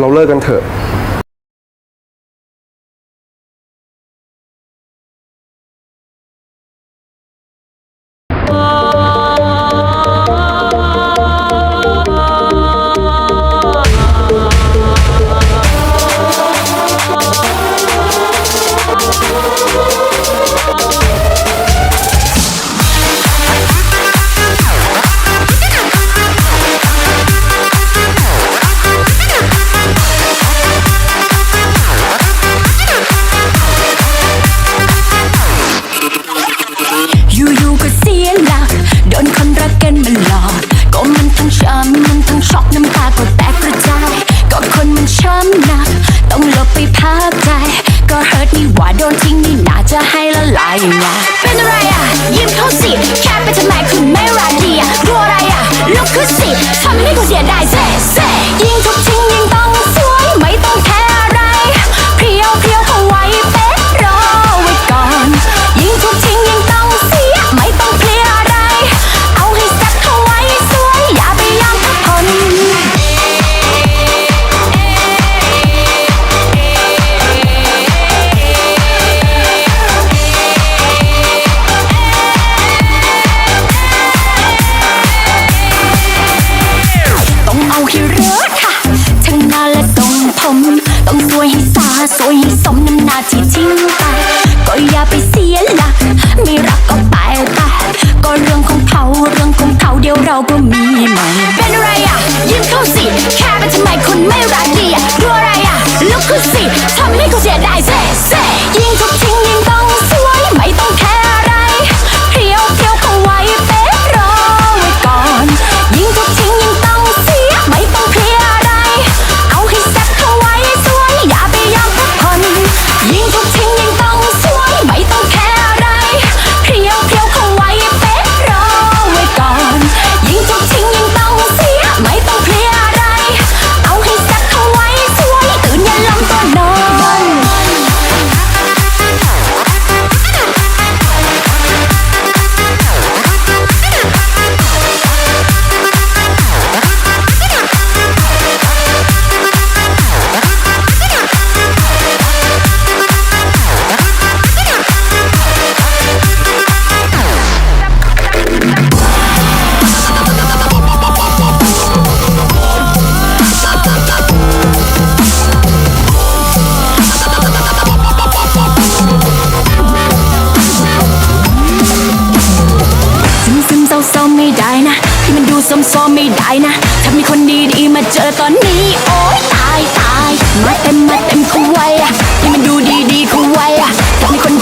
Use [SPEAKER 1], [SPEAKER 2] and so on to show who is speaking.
[SPEAKER 1] เราเลิกกันเถอะ
[SPEAKER 2] ทับใจ ก็เฮิร์ตนี่หว่าโดนทิ้งนี่น่าจะให้ละลายอย่างเป็นอะไรอะ ยิ้มเขาสิ แค่ไปทำไมคุณไม่รักดีอะ you. love มโซมไม่ได้นะ ถ้ามีคนดีดีมาเจอตอนนี้ โอ๊ยตายตายมาเต็มมาเต็มเขาไว้อะที่มันดูดีดีเขาไวอะถ้ามีคน